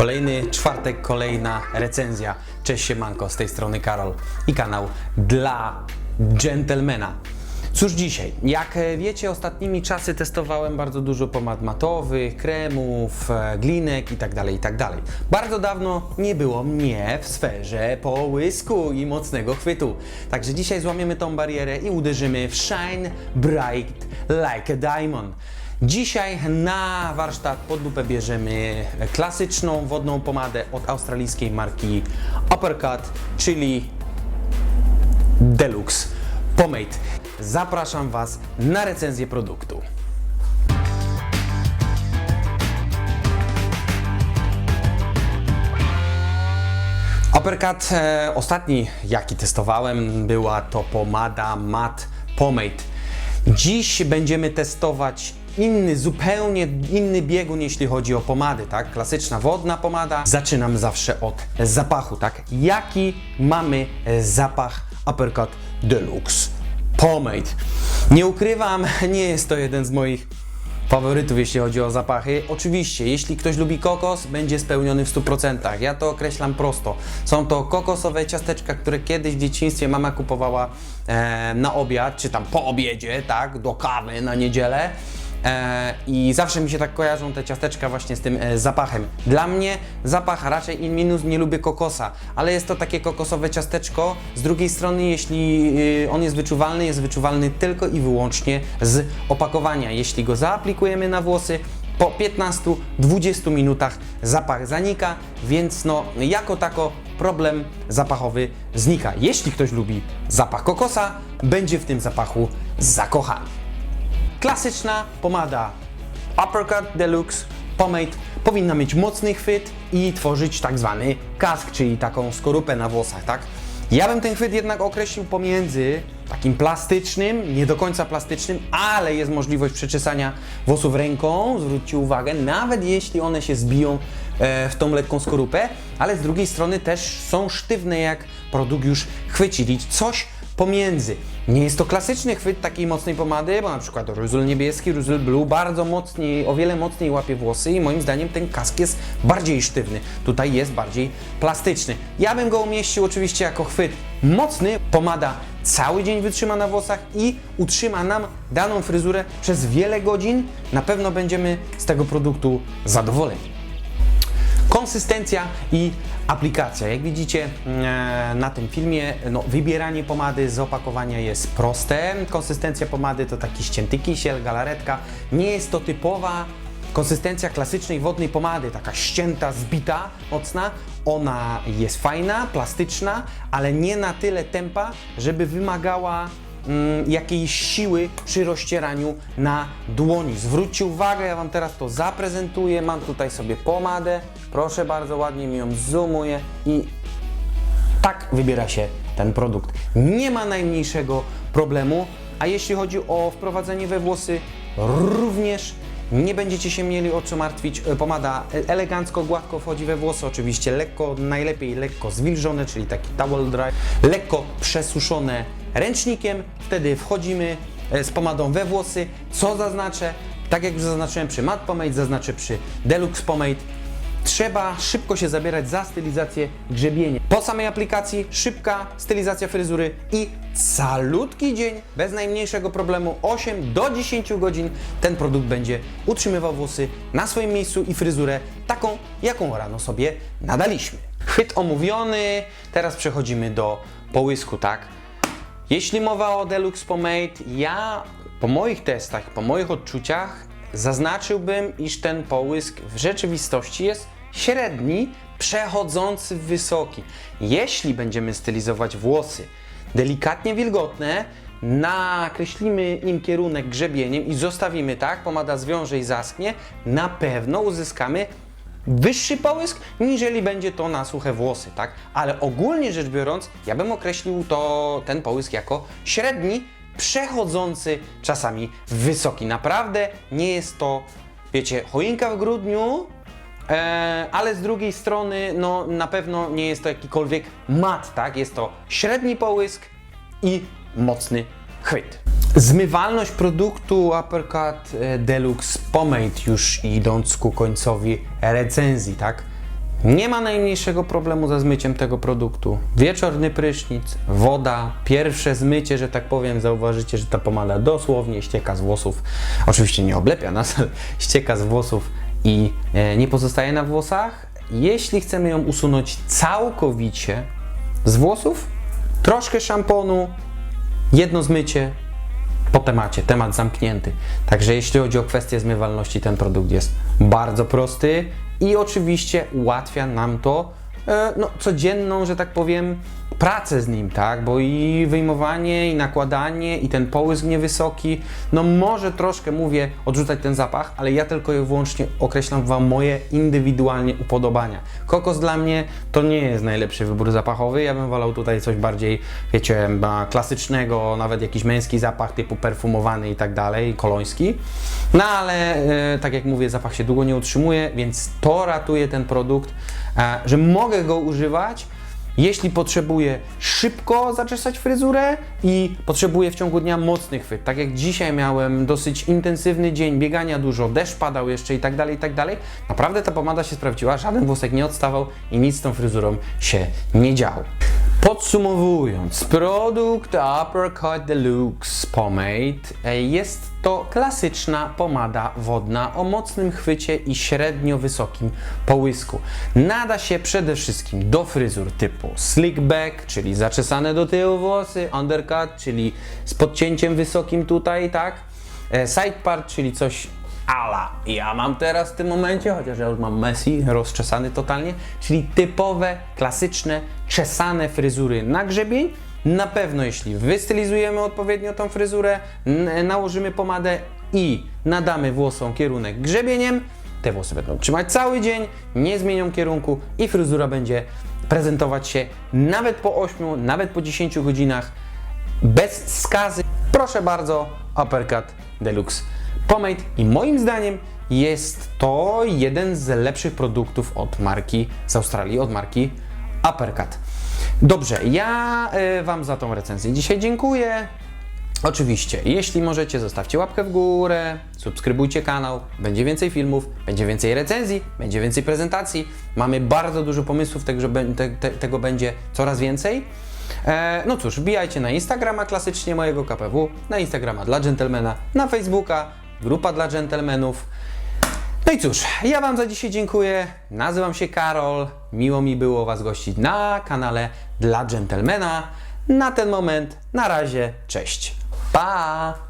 Kolejny czwartek, kolejna recenzja. Cześć siemanko, z tej strony Karol i kanał dla gentlemana. Cóż dzisiaj? Jak e, wiecie, ostatnimi czasy testowałem bardzo dużo pomad matowych, kremów, e, glinek itd., itd. Bardzo dawno nie było mnie w sferze połysku i mocnego chwytu. Także dzisiaj złamiemy tą barierę i uderzymy w Shine Bright Like a Diamond. Dzisiaj na warsztat pod lupę bierzemy klasyczną wodną pomadę od australijskiej marki Uppercut, czyli Deluxe Pomade. Zapraszam Was na recenzję produktu. Uppercut e, ostatni, jaki testowałem, była to pomada Matte Pomade. Dziś będziemy testować inny, zupełnie inny biegun, jeśli chodzi o pomady, tak? Klasyczna wodna pomada. Zaczynam zawsze od zapachu, tak? Jaki mamy e, zapach Uppercut Deluxe Pomade? Nie ukrywam, nie jest to jeden z moich faworytów, jeśli chodzi o zapachy. Oczywiście, jeśli ktoś lubi kokos, będzie spełniony w 100%. Ja to określam prosto. Są to kokosowe ciasteczka, które kiedyś w dzieciństwie mama kupowała e, na obiad, czy tam po obiedzie, tak, do kawy na niedzielę. E, I zawsze mi się tak kojarzą te ciasteczka właśnie z tym e, zapachem. Dla mnie zapach raczej in minus nie lubię kokosa, ale jest to takie kokosowe ciasteczko. Z drugiej strony, jeśli y, on jest wyczuwalny, jest wyczuwalny tylko i wyłącznie z opakowania. Jeśli go zaaplikujemy na włosy, po 15-20 minutach zapach zanika, więc no jako tako problem zapachowy znika. Jeśli ktoś lubi zapach kokosa, będzie w tym zapachu zakochany. Klasyczna pomada Uppercut Deluxe Pomade powinna mieć mocny chwyt i tworzyć tak zwany kask, czyli taką skorupę na włosach, tak? Ja bym ten chwyt jednak określił pomiędzy takim plastycznym, nie do końca plastycznym, ale jest możliwość przeczesania włosów ręką, zwróćcie uwagę, nawet jeśli one się zbiją e, w tą lekką skorupę, ale z drugiej strony też są sztywne jak produkt już chwycili. Coś pomiędzy. Nie jest to klasyczny chwyt takiej mocnej pomady, bo na przykład Ruzul niebieski, Ruzul blue bardzo mocniej, o wiele mocniej łapie włosy i moim zdaniem ten kask jest bardziej sztywny. Tutaj jest bardziej plastyczny. Ja bym go umieścił oczywiście jako chwyt mocny. Pomada cały dzień wytrzyma na włosach i utrzyma nam daną fryzurę przez wiele godzin. Na pewno będziemy z tego produktu zadowoleni. Konsystencja i aplikacja. Jak widzicie e, na tym filmie, no, wybieranie pomady z opakowania jest proste. Konsystencja pomady to taki ścięty kisiel, galaretka. Nie jest to typowa konsystencja klasycznej wodnej pomady, taka ścięta, zbita, mocna. Ona jest fajna, plastyczna, ale nie na tyle tempa, żeby wymagała mm, jakiejś siły przy rozcieraniu na dłoni. Zwróćcie uwagę, ja Wam teraz to zaprezentuję. Mam tutaj sobie pomadę. Proszę bardzo, ładnie mi ją zoomuję i tak wybiera się ten produkt. Nie ma najmniejszego problemu, a jeśli chodzi o wprowadzenie we włosy, również nie będziecie się mieli o co martwić. E, Pomada elegancko, gładko wchodzi we włosy, oczywiście lekko, najlepiej lekko zwilżone, czyli taki towel dry, lekko przesuszone ręcznikiem, wtedy wchodzimy e, z pomadą we włosy. Co zaznaczę? Tak jak już zaznaczyłem przy Matte Pomade, zaznaczę przy Deluxe Pomade. Trzeba szybko się zabierać za stylizację grzebienia. Po samej aplikacji szybka stylizacja fryzury i calutki dzień, bez najmniejszego problemu, 8 do 10 godzin ten produkt będzie utrzymywał włosy na swoim miejscu i fryzurę taką, jaką rano sobie nadaliśmy. Chwyt omówiony, teraz przechodzimy do połysku, tak? Jeśli mowa o Deluxe Pomade, ja po moich testach, po moich odczuciach zaznaczyłbym, iż ten połysk w rzeczywistości jest średni, przechodzący w wysoki. Jeśli będziemy stylizować włosy delikatnie wilgotne, nakreślimy im kierunek grzebieniem i zostawimy tak, pomada zwiąże i zaschnie, na pewno uzyskamy wyższy połysk, niżeli będzie to na suche włosy, tak? Ale ogólnie rzecz biorąc, ja bym określił to, ten połysk jako średni, przechodzący czasami w wysoki. Naprawdę nie jest to, wiecie, choinka w grudniu, e, ale z drugiej strony, no na pewno nie jest to jakikolwiek mat, tak? Jest to średni połysk i mocny chwyt. Zmywalność produktu Uppercut e, Deluxe Pomade już idąc ku końcowi recenzji, tak? Nie ma najmniejszego problemu ze zmyciem tego produktu. Wieczorny prysznic, woda, pierwsze zmycie, że tak powiem, zauważycie, że ta pomada dosłownie ścieka z włosów. Oczywiście nie oblepia nas, ale ścieka z włosów i e, nie pozostaje na włosach. Jeśli chcemy ją usunąć całkowicie z włosów, troszkę szamponu, jedno zmycie, po temacie, temat zamknięty. Także jeśli chodzi o kwestię zmywalności, ten produkt jest bardzo prosty i oczywiście ułatwia nam to e, no, codzienną, że tak powiem, pracę z nim, tak? Bo i wyjmowanie, i nakładanie, i ten połysk niewysoki, no może troszkę, mówię, odrzucać ten zapach, ale ja tylko i wyłącznie określam Wam moje indywidualnie upodobania. Kokos dla mnie to nie jest najlepszy wybór zapachowy, ja bym wolał tutaj coś bardziej, wiecie, klasycznego, nawet jakiś męski zapach typu perfumowany i tak dalej, koloński. No ale e, tak jak mówię, zapach się długo nie utrzymuje, więc to ratuje ten produkt, e, że mogę go używać, jeśli potrzebuję szybko zaczesać fryzurę i potrzebuję w ciągu dnia mocny chwyt, tak jak dzisiaj miałem dosyć intensywny dzień, biegania dużo, deszcz padał jeszcze i tak dalej, i tak dalej, naprawdę ta pomada się sprawdziła, żaden włosek nie odstawał i nic z tą fryzurą się nie działo. Podsumowując, produkt Uppercut Deluxe Pomade e, jest to klasyczna pomada wodna o mocnym chwycie i średnio wysokim połysku. Nada się przede wszystkim do fryzur typu slick back, czyli zaczesane do tyłu włosy, undercut, czyli z podcięciem wysokim tutaj, tak? E, Side part, czyli coś ala ja mam teraz w tym momencie, chociaż ja już mam Messi rozczesany totalnie, czyli typowe, klasyczne, czesane fryzury na grzebień. Na pewno jeśli wystylizujemy odpowiednio tą fryzurę, nałożymy pomadę i nadamy włosom kierunek grzebieniem, te włosy będą trzymać cały dzień, nie zmienią kierunku i fryzura będzie prezentować się nawet po 8, nawet po 10 godzinach bez skazy. Proszę bardzo, Uppercut Deluxe Pomade i moim zdaniem jest to jeden z lepszych produktów od marki z Australii, od marki Uppercut. Dobrze, ja y, Wam za tą recenzję dzisiaj dziękuję. Oczywiście, jeśli możecie, zostawcie łapkę w górę, subskrybujcie kanał, będzie więcej filmów, będzie więcej recenzji, będzie więcej prezentacji. Mamy bardzo dużo pomysłów, także tego będzie coraz więcej. E, no cóż, wbijajcie na Instagrama klasycznie mojego KPW, na Instagrama dla dżentelmena, na Facebooka, grupa dla dżentelmenów. No i cóż, ja Wam za dzisiaj dziękuję. Nazywam się Karol. Miło mi było Was gościć na kanale dla dżentelmena. Na ten moment, na razie, cześć. Pa!